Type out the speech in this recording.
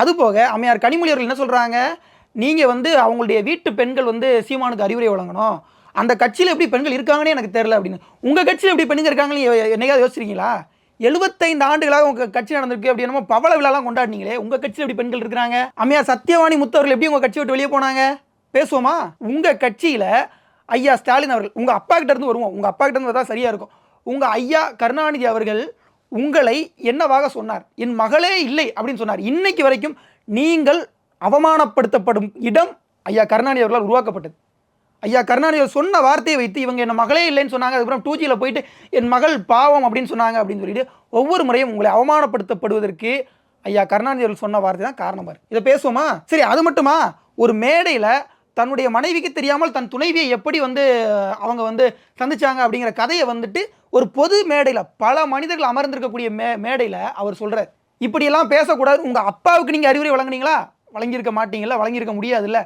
அதுபோக அம்மையார் கனிமொழி அவர்கள் என்ன சொல்கிறாங்க நீங்கள் வந்து அவங்களுடைய வீட்டு பெண்கள் வந்து சீமானுக்கு அறிவுரை வழங்கணும். அந்த கட்சியில் எப்படி பெண்கள் இருக்காங்கன்னே எனக்கு தெரில அப்படின்னு. உங்கள் கட்சியில் எப்படி பெண்கள் இருக்காங்கன்னு என்னையாவது என்னைக்காவது யோசிச்சிருக்கீங்களா? எழுபத்தைந்து ஆண்டுகளாக உங்கள் கட்சி நடந்திருக்கு அப்படி என்னமோ பவள விழாலாம் கொண்டாடினீங்களே உங்கள் கட்சியில் எப்படி பெண்கள் இருக்கிறாங்க? அம்மையார் சத்யவாணி முத்தவர்கள் எப்படி உங்கள் கட்சி விட்டு வெளியே போனாங்க? பேசுவோமா? உங்கள் கட்சியில் ஐயா ஸ்டாலின் அவர்கள் உங்கள் அப்பா கிட்ட இருந்து வருவோம். உங்கள் அப்பா கிட்ட இருந்து தான் சரியாக இருக்கும். உங்கள் ஐயா கருணாநிதி அவர்கள் உங்களை என்னவாக சொன்னார்? என் மகளே இல்லை அப்படின்னு சொன்னார். இன்னைக்கு வரைக்கும் நீங்கள் அவமானப்படுத்தப்படும் இடம் ஐயா கருணாநிதி அவர்களால் உருவாக்கப்பட்டது. ஐயா கருணாநிதி அவர் சொன்ன வார்த்தையை வைத்து இவங்க என்ன மகளே இல்லைன்னு சொன்னாங்க. அதுக்கப்புறம் டூ ஜியில் போயிட்டு என் மகள் பாவம் அப்படின்னு சொன்னாங்க அப்படின்னு சொல்லிட்டு ஒவ்வொரு முறையும் உங்களை அவமானப்படுத்தப்படுவதற்கு ஐயா கருணாநிதி அவர்கள் சொன்ன வார்த்தை தான் காரணம் பாரு. இதை பேசுவோமா? சரி அது மட்டுமா? ஒரு மேடையில் தன்னுடைய மனைவிக்கு தெரியாமல் தன் துணைவியை எப்படி வந்து அவங்க வந்து சந்திச்சாங்க அப்படிங்கிற கதையை வந்துட்டு ஒரு பொது மேடையில் பல மனிதர்கள் அமர்ந்திருக்கக்கூடிய மே மேடையில் அவர் சொல்கிறார் இப்படியெல்லாம் பேசக்கூடாது. உங்கள் அப்பாவுக்கு நீங்கள் அறிவுரை வழங்குனீங்களா? வழங்கியிருக்க மாட்டீங்களா வழங்கியிருக்க முடியாதுல்ல.